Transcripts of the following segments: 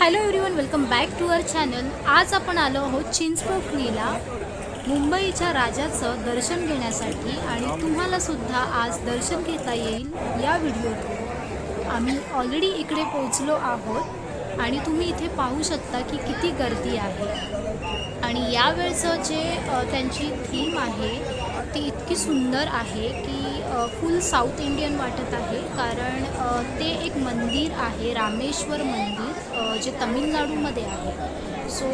Hello everyone welcome back to our channel आज आपण आलो आहोत चिंचपोकलीला मुंबईच्या राजाचं दर्शन घेण्यासाठी आणि तुम्हालासुद्धा आज दर्शन घेता येईल या व्हिडिओतून. आम्ही ऑलरेडी इकडे पोहोचलो आहोत आणि तुम्ही इथे पाहू शकता की किती गर्दी आहे. आणि यावेळचं जे त्यांची थीम आहे ती इतकी सुंदर आहे की फुल साऊथ इंडियन वाटत आहे. कारण ते एक मंदिर आहे रामेश्वर मंदिर जे तमिळनाडूमध्ये आहे. सो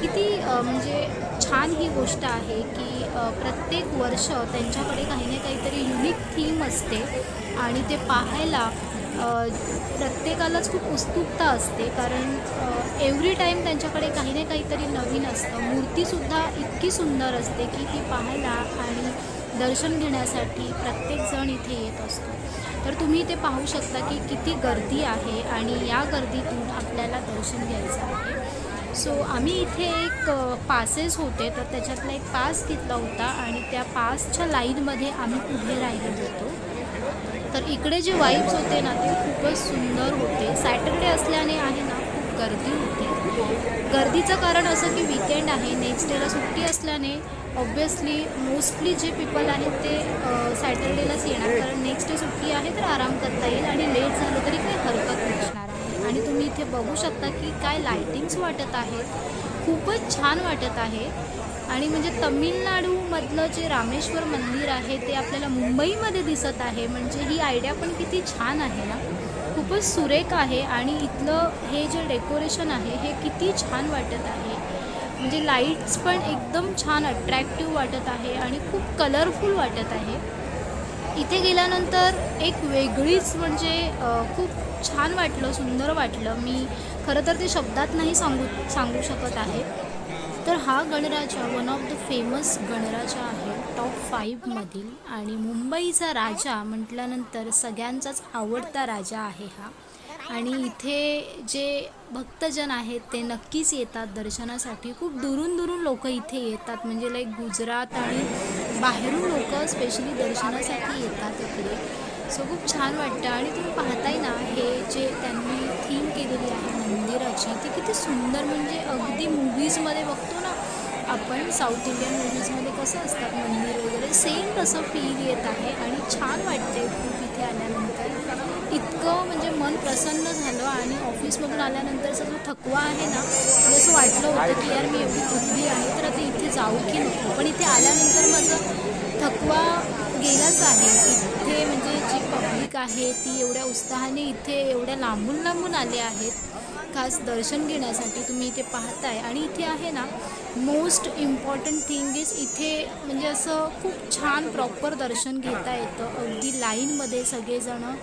किती म्हणजे छान ही गोष्ट आहे की प्रत्येक वर्ष त्यांच्याकडे काही ना काहीतरी युनिक थीम असते आणि ते पाहायला प्रत्येकालाच खूप उत्सुकता असते. कारण एव्हरी टाईम त्यांच्याकडे काही ना काहीतरी नवीन असतं. मूर्तीसुद्धा इतकी सुंदर असते की ती पाहायला आणि दर्शन घेण्यासाठी प्रत्येकजण इथे येत असतो. तर तुम्ही इथे पाहू शकता की किती गर्दी आहे आणि या गर्दीतून आपल्याला दर्शन घ्यायचं आहे. सो आम्ही इथे एक पासेस होते तर त्याच्यातला एक पास घेतला होता आणि त्या पासच्या लाईनमध्ये आम्ही उभे राहिलो होतो. तर इकडे जे वाईब्स होते ना ते खूपच सुंदर होते. सॅटर्डे असल्याने आहे ना गर्दी होती. गर्दीचं कारण असं की विकेंड आहे नेक्स्ट डेला सुट्टी असल्याने ऑब्वियसली मोस्टली जे पीपल आहेत ते सॅटर्डेलाच येणार. कारण नेक्स्ट डे सुट्टी आहे तर आराम करता येईल आणि लेट झालं तरी काही हरकत नसणार आहे. आणि तुम्ही इथे बघू शकता की काय लायटिंग्स वाटत आहेत. खूपच छान वाटत आहे. आणि म्हणजे तमिळनाडूमधलं जे रामेश्वर मंदिर आहे ते आपल्याला मुंबईमध्ये दिसत आहे. म्हणजे ही आयडिया पण किती छान आहे ना. खूपच सुरेख आहे आणि इथलं हे जे डेकोरेशन आहे हे किती छान वाटत आहे. म्हणजे लाईट्स पण एकदम छान अट्रॅक्टिव्ह वाटत आहे आणि खूप कलरफुल वाटत आहे. इथे गेल्यानंतर एक वेगळीच म्हणजे खूप छान वाटलं सुंदर वाटलं. मी खरं तर ते शब्दात नाही सांगू सांगू शकत आहे. हा Ganaraja one of the famous Ganaraja आहे टॉप फाईव्हमधील आणि मुंबईचा राजा म्हटल्यानंतर सगळ्यांचाच आवडता राजा आहे हा. आणि इथे जे भक्तजन आहेत ते नक्कीच येतात दर्शनासाठी. खूप दुरून दुरून लोक इथे येतात. म्हणजे लाईक गुजरात आणि बाहेरून लोक स्पेशली दर्शनासाठी येतात इकडे. सो खूप छान वाटतं. आणि तुम्ही पाहताय ना हे जे त्यांनी थीम केलेली आहे मंदिराची ती किती सुंदर. म्हणजे अगदी मूवीजमध्ये बघतो ना आपण साऊथ इंडियन मूवीजमध्ये कसं असतात मंदिर वगैरे सेम तसं फील येत आहे आणि छान वाटते खूप इथे आल्यानंतर. इतकं म्हणजे मन प्रसन्न झालं आणि ऑफिसमधून आल्यानंतरचा जो थकवा आहे ना म्हणजे असं वाटलं होतं की यार मी एवढी थकली आहे तर आता इथे जाऊ की नको. पण इथे आल्यानंतर माझं थकवा गेलाच आहे. इथे म्हणजे जी पब्लिक आहे ती एवढ्या उत्साहाने इथे एवढ्या लांबून लांबून आले आहेत. खास दर्शन घेण्यासाठी तुम्ही इथे पाहताय. आणि इथे आहे ना मोस्ट इम्पॉर्टंट थिंग इज इथे म्हणजे असं खूप छान प्रॉपर दर्शन घेता येतं. अगदी लाईनमध्ये सगळेजणं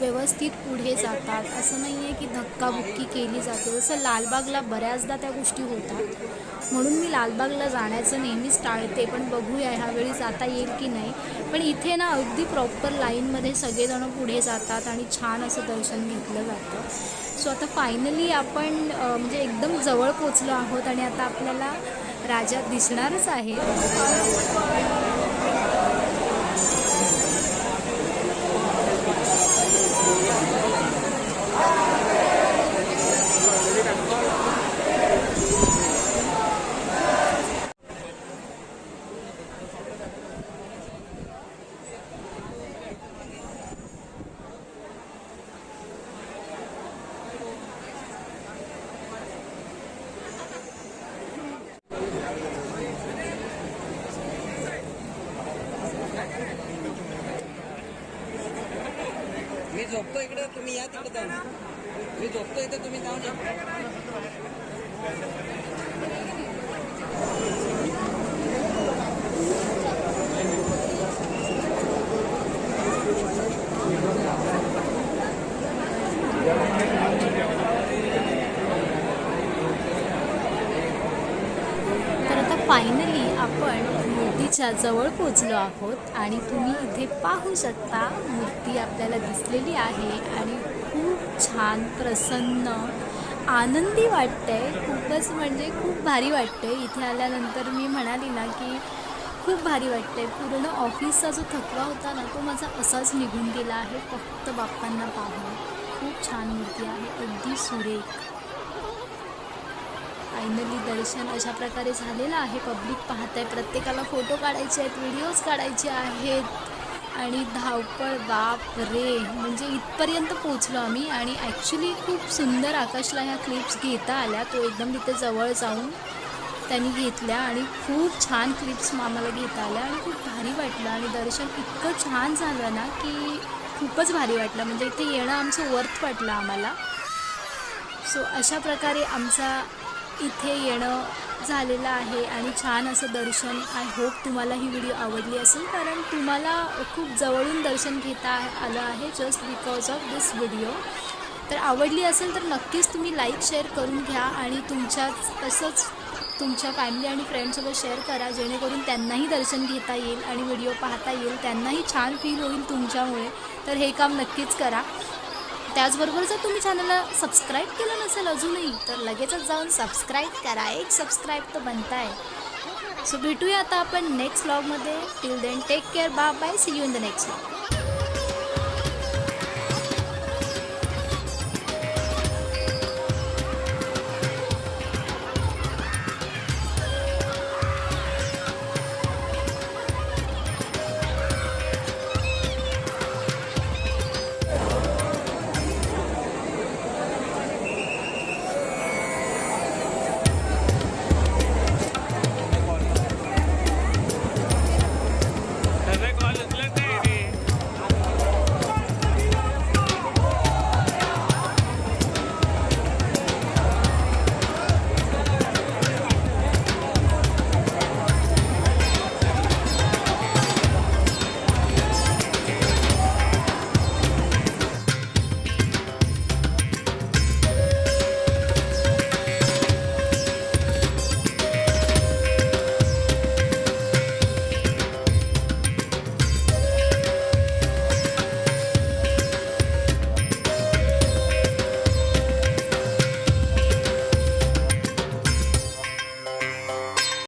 व्यवस्थित पुढे जातात. असं नाही आहे की धक्काबुक्की केली जाते. जसं लालबागला बऱ्याचदा त्या गोष्टी होतात. म्हणून मी लालबागला जाण्याचं नेहमीच टाळते. पण बघूया ह्यावेळी जाता येईल की नाही. पण इथे ना अगदी प्रॉपर लाईनमध्ये सगळेजणं पुढे जातात आणि छान असं दर्शन घेतलं जातं. सो आता फायनली आपण म्हणजे एकदम जवळ पोचलो आहोत आणि आता आपल्याला राजा दिसणारच आहे. झोपतो इकडे तुम्ही या तिकडे जाऊन. मी झोपतो इथे तुम्ही जाऊन या. तर आता फायनली आपण मूर्तीच्या जवळ पोचलो आहोत आणि तुम्ही इथे पाहू शकता मूर्ती आपल्याला दिसलेली आहे आणि खूप छान प्रसन्न आनंदी वाटतंय. खूपच म्हणजे खूप भारी वाटतंय. इथे आल्यानंतर मी म्हणाली ना की खूप भारी वाटतंय. पूर्ण ऑफिसचा जो थकवा होता ना तो माझा असाच निघून गेला आहे. फक्त बाप्पांना पाहून. खूप छान मूर्ती आहे. अगदी सुरेख. फायनली दर्शन अशा प्रकारे झालेलं आहे. पब्लिक पाहत आहे प्रत्येकाला फोटो काढायचे आहेत व्हिडिओज काढायचे आहेत. आणि धावपळ बाप रे म्हणजे इथपर्यंत पोचलो आम्ही आणि ॲक्च्युली खूप सुंदर आकाशला ह्या क्लिप्स घेता आल्या. तो एकदम तिथे जवळ जाऊन त्यांनी घेतल्या आणि खूप छान क्लिप्स आम्हाला घेता आल्या आणि खूप भारी वाटलं. आणि दर्शन इतकं छान झालं ना की खूपच भारी वाटलं. म्हणजे इथे येणं आमचं वर्थ वाटलं आम्हाला. सो अशा प्रकारे आमचा इथे येणं झालेलं आहे आणि छान असं दर्शन. आय होप तुम्हाला ही व्हिडिओ आवडली असेल कारण तुम्हाला खूप जवळून दर्शन घेता आलं आहे just because of this video तर आवडली असेल तर नक्कीच तुम्ही लाईक शेअर करून घ्या आणि तुमच्याच तसंच तुमच्या फॅमिली आणि फ्रेंडसोबत शेअर करा जेणेकरून त्यांनाही दर्शन घेता येईल आणि व्हिडिओ पाहता येईल. त्यांनाही छान फील होईल तुमच्यामुळे. तर हे काम नक्कीच करा. त्याचबरोबर जर तुम्ही चॅनलला सबस्क्राईब केलं नसेल अजूनही तर लगेचच जाऊन सबस्क्राईब करा. एक सबस्क्राईब तर बनताय. सो भेटूया आता आपण नेक्स्ट व्लॉगमध्ये टिल देन टेक केअर बा bye see you in the next vlog adelante.